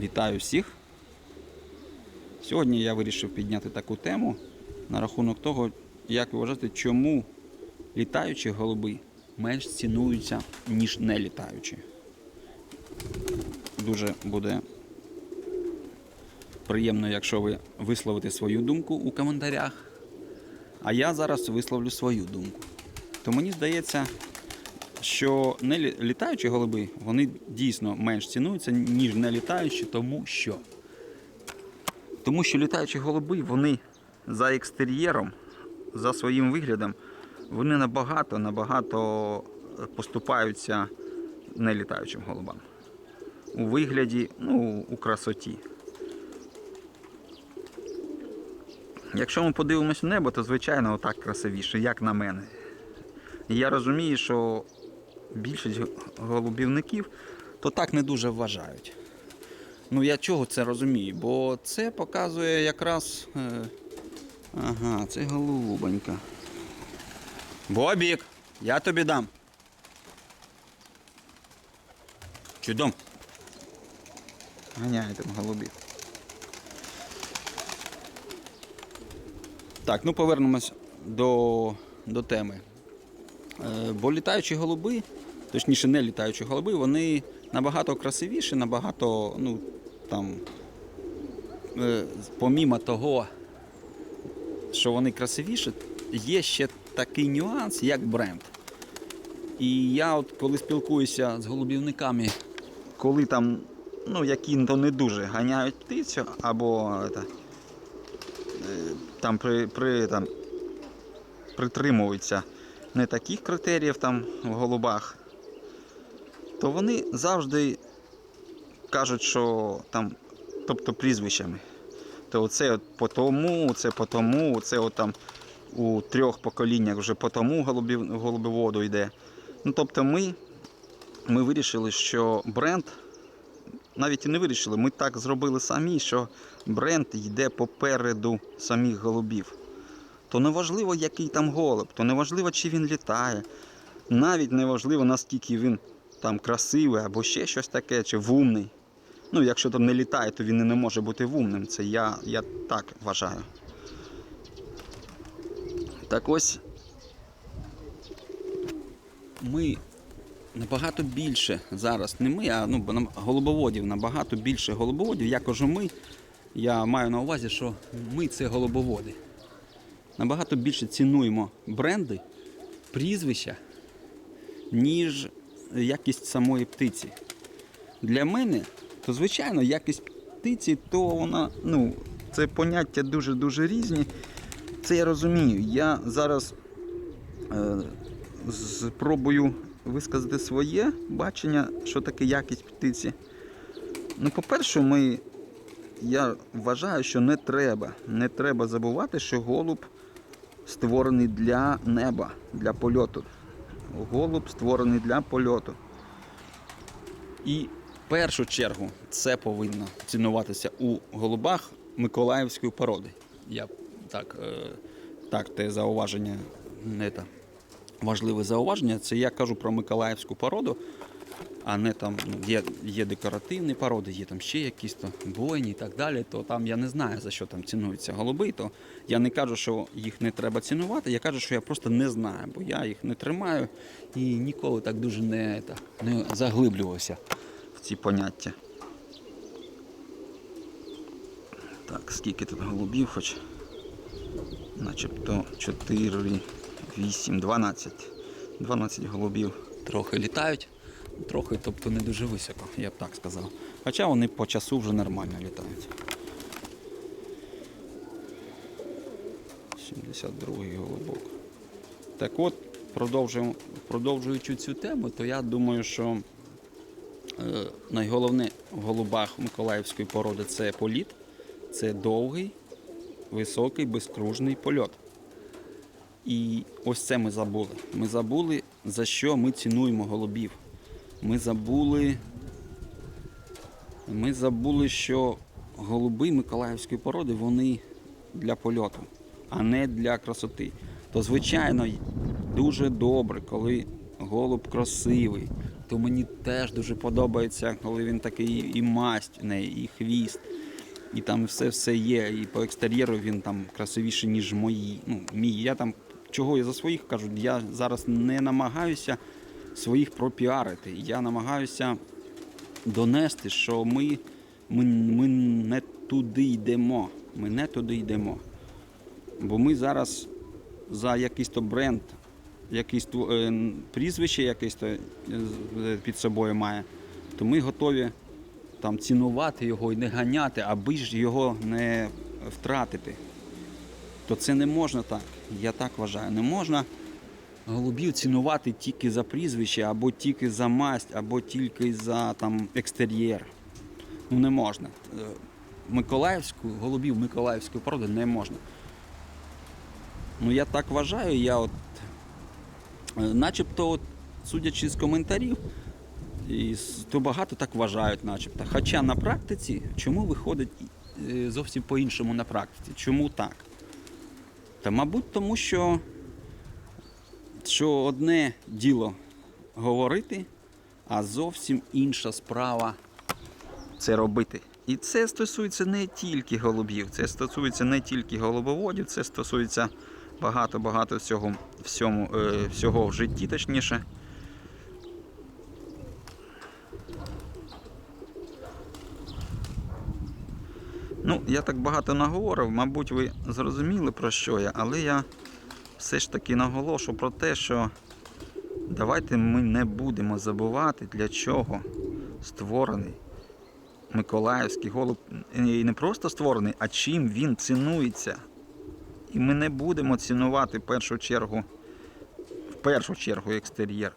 Вітаю всіх. Сьогодні я вирішив підняти таку тему на рахунок того, як ви вважаєте, чому літаючі голуби менш цінуються, ніж не літаючі. Дуже буде приємно, якщо ви висловите свою думку у коментарях. А я зараз висловлю свою думку. То мені здається, що не літаючі голуби вони дійсно менш цінуються, ніж не літаючі, тому що. Тому що літаючі голуби, вони за екстер'єром, за своїм виглядом, вони набагато, набагато поступаються нелітаючим голубам. У вигляді, ну, у красоті. Якщо ми подивимось в небо, то звичайно отак красивіше, як на мене. Я розумію, що більшість голубівників то так не дуже вважають. Ну я чого це розумію? Бо це показує якраз. Е, ага, це голубонька. Бобік, я тобі дам. Чудом. Ганяє там голубів. Так, ну повернемось до, до теми. Е, Бо літаючі голуби, точніше не літаючі голуби, вони набагато красивіші, набагато, ну, там, е, помімо того, що вони красивіші, є ще такий нюанс, як бренд. І я, от коли спілкуюся з голубівниками, коли там, ну, які то не дуже ганяють птицю, або это, е, там при, при там, притримуються не таких критеріїв там в голубах, то вони завжди кажуть, що там, тобто прізвищами. То це по тому, це по тому, це от там у трьох поколіннях вже по тому голубів, голубеводу йде. Ну, тобто ми, ми вирішили, що бренд, навіть і не вирішили, ми так зробили самі, що бренд йде попереду самих голубів то неважливо, який там голуб, то неважливо, чи він літає. Навіть неважливо, наскільки він там красивий або ще щось таке, чи вумний. Ну, якщо там не літає, то він і не може бути вумним. Це я, я так вважаю. Так ось ми набагато більше зараз, не ми, а ну, голубоводів, набагато більше голубоводів. Я кажу ми, я маю на увазі, що ми це голубоводи набагато більше цінуємо бренди, прізвища, ніж якість самої птиці. Для мене, то звичайно, якість птиці, то вона, ну, це поняття дуже-дуже різні. Це я розумію. Я зараз е, спробую висказати своє бачення, що таке якість птиці. Ну, по-перше, ми я вважаю, що не треба. Не треба забувати, що голуб створений для неба, для польоту. Голуб створений для польоту. І в першу чергу це повинно цінуватися у голубах миколаївської породи. Я так, е, так те зауваження не та важливе зауваження. Це я кажу про миколаївську породу, а не там ну, є, є декоративні породи, є там ще якісь то бойні і так далі, то там я не знаю, за що там цінуються голуби. То я не кажу, що їх не треба цінувати, я кажу, що я просто не знаю, бо я їх не тримаю і ніколи так дуже не, та, не заглиблювався в ці поняття. Так, скільки тут голубів хоч? Начебто 4, 8, 12. 12 голубів. Трохи літають, трохи, тобто не дуже високо, я б так сказав. Хоча вони по часу вже нормально літають. 72-й голубок. Так от, продовжуючи цю тему, то я думаю, що е, найголовне в голубах миколаївської породи це політ, це довгий, високий, безкружний польот. І ось це ми забули. Ми забули, за що ми цінуємо голубів. Ми забули. Ми забули, що голуби миколаївської породи вони для польоту, а не для красоти. То, звичайно, дуже добре, коли голуб красивий, то мені теж дуже подобається, коли він такий і масть неї, і хвіст. І там все все є. І по екстер'єру він там красивіший, ніж мої. Ну, мій. Я там чого я за своїх кажу, я зараз не намагаюся своїх пропіарити. Я намагаюся донести, що ми, ми, ми не туди йдемо. Ми не туди йдемо. Бо ми зараз за якийсь то бренд, якийсь то, е, прізвище якесь то е, під собою має, то ми готові там цінувати його і не ганяти, аби ж його не втратити. То це не можна так. Я так вважаю. Не можна голубів цінувати тільки за прізвище, або тільки за масть, або тільки за там екстер'єр. Ну не можна. Е, Миколаївську, голубів Миколаївської породи не можна. Ну я так вважаю, я от е, начебто, от, судячи з коментарів, і то багато так вважають, начебто. Хоча на практиці чому виходить е, зовсім по-іншому на практиці? Чому так? Та, мабуть, тому що, що одне діло говорити, а зовсім інша справа це робити. І це стосується не тільки голубів, це стосується не тільки голубоводів, це стосується багато-багато всього, всьому, е, всього в житті, точніше. Ну, я так багато наговорив, мабуть, ви зрозуміли про що я, але я все ж таки наголошу про те, що давайте ми не будемо забувати, для чого створений Миколаївський голуб. І не просто створений, а чим він цінується. І ми не будемо цінувати в першу чергу, в першу чергу екстер'єр.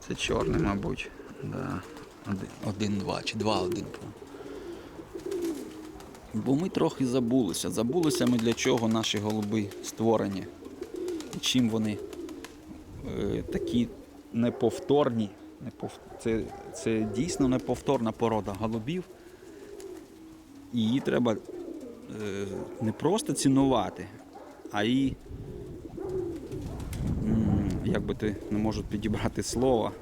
Це чорний, мабуть. Да. Один, один, два чи два, один. Бо ми трохи забулися. Забулися ми для чого наші голуби створені. І чим вони е, такі неповторні. Непов... Це, це дійсно неповторна порода голубів. Її треба е, не просто цінувати, а і, як би ти не можу підібрати слово,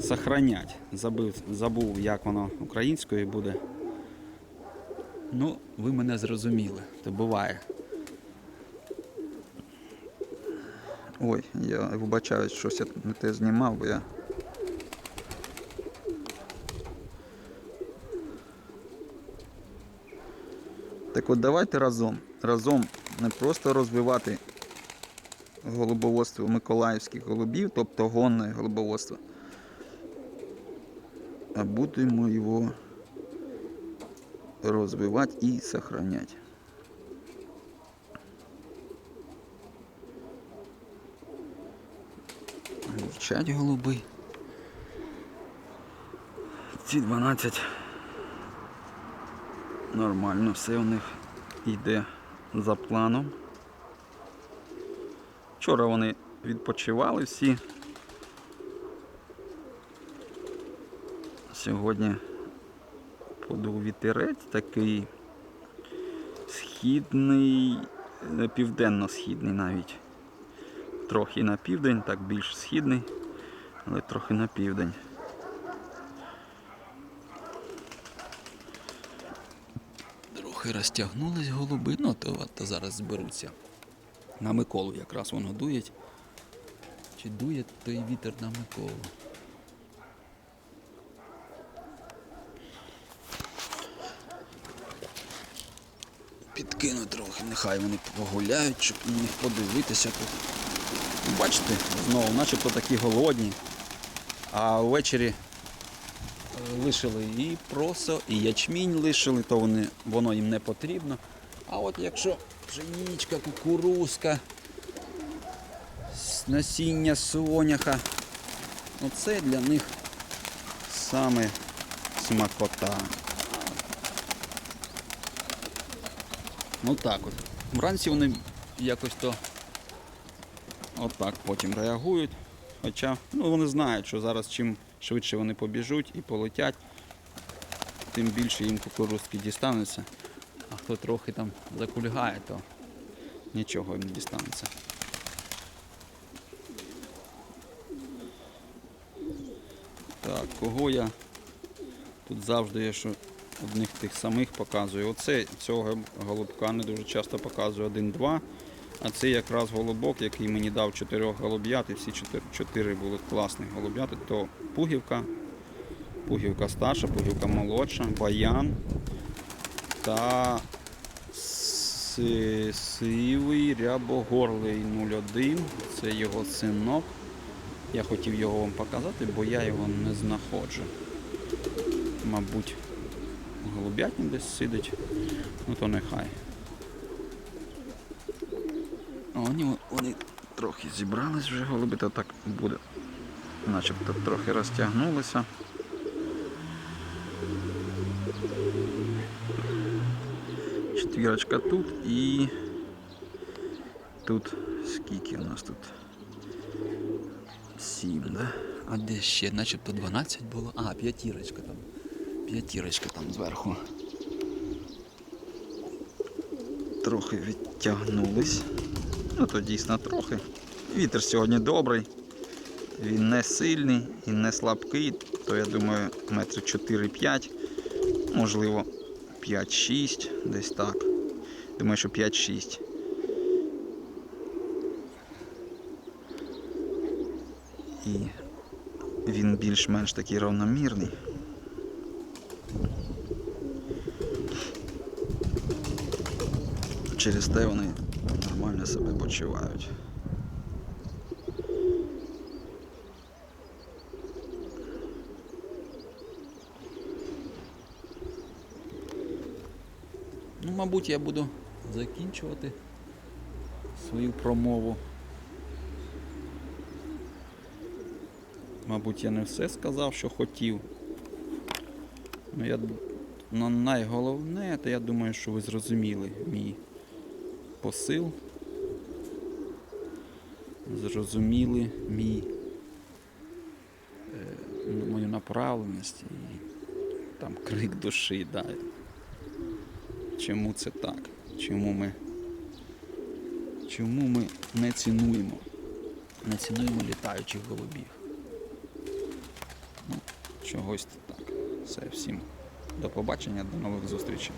сохранять. Забив, забув, як воно українською буде. Ну, ви мене зрозуміли, то буває. Ой, я вибачаюсь, щось я не те знімав, бо я. Так от давайте разом. Разом не просто розвивати голубоводство миколаївських голубів, тобто гонне голубоводство, а будемо його розвивати і сохранять. Вчать голуби. Ці 12 нормально, все у них йде за планом. Вчора вони відпочивали всі. Сьогодні вітерець такий східний, південно-східний навіть. Трохи на південь, так більш східний, але трохи на південь. Трохи розтягнулись голуби, ну то, то зараз зберуться. На Миколу якраз воно дує. Чи дує той вітер на Миколу? Підкину трохи, нехай вони погуляють, щоб на них подивитися тут. Бачите, знову, начебто такі голодні. А ввечері е, лишили і просо, і ячмінь лишили, то вони, воно їм не потрібно. А от якщо пшеничка, кукурузка, насіння соняха, оце для них саме смакота. Ну так от. Вранці вони якось то отак потім реагують. Хоча ну, вони знають, що зараз чим швидше вони побіжуть і полетять, тим більше їм кукурузки дістануться. А хто трохи там закульгає, то нічого їм не дістанеться. Так, кого я тут завжди я що одних тих самих показую. Оце цього голубка не дуже часто показую один-два. А це якраз голубок, який мені дав чотирьох голуб'ят, і всі чотири, були класних голуб'яти. То пугівка, пугівка старша, пугівка молодша, баян та сивий рябогорлий 01. Це його синок. Я хотів його вам показати, бо я його не знаходжу. Мабуть, голубятні десь сидить. Ну то нехай. Вони, вони трохи зібрались вже голуби, то так буде. Начебто трохи розтягнулися. Четвірочка тут і тут скільки у нас тут? Сім, да? А де ще? Начебто 12 було. А, п'ятірочка там. П'ятірочка там зверху. Трохи відтягнулись. Ну то дійсно трохи. Вітер сьогодні добрий. Він не сильний і не слабкий, то я думаю метрів 4-5, можливо 5-6, десь так. Думаю, що 5-6. І він більш-менш такий равномірний. Через те вони нормально себе почувають. Ну, мабуть, я буду закінчувати свою промову. Мабуть, я не все сказав, що хотів. Ну, я, ну, найголовне, то я думаю, що ви зрозуміли мій посил. Зрозуміли мій, е, мою направленість і там крик душі. Да. Чому це так? Чому ми, чому ми не цінуємо? Не цінуємо літаючих голубів. Ну, чогось. Все, всім до побачення, до нових зустрічей.